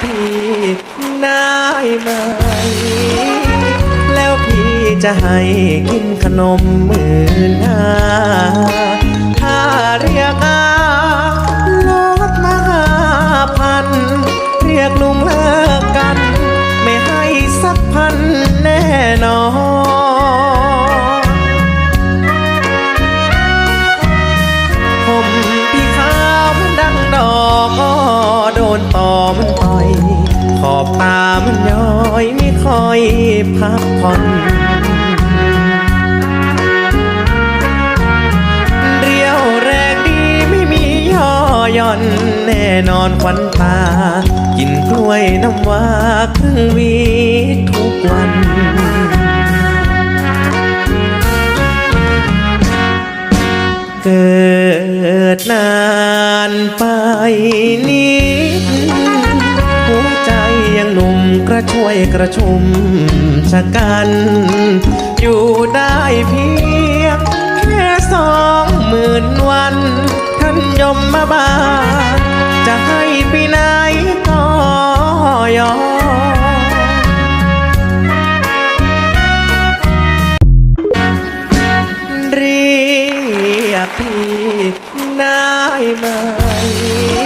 พี่ได้ไหม แล้วพี่จะให้กินขนมมือหน้า ถ้าเรียกอาลดมาห้าพัน เรียกลุงเลิกกัน ไม่ให้สักพันแน่นอน มันต่อย ขอบตามันย้อยไม่ค่อยพักผ่อนเรียวแรงดีไม่มีย่อหย่อนแน่นอนควันตา กินกล้วยน้ำว้าครึ่งวีทุกวันเกิดนานไปนิด กระช่วยกระชุมชะกัน อยู่ได้เพียง แค่สองหมื่นวัน ท่านยมมาบาลจะให้ไปไหนก็ยอมเรียกพี่ได้ไหม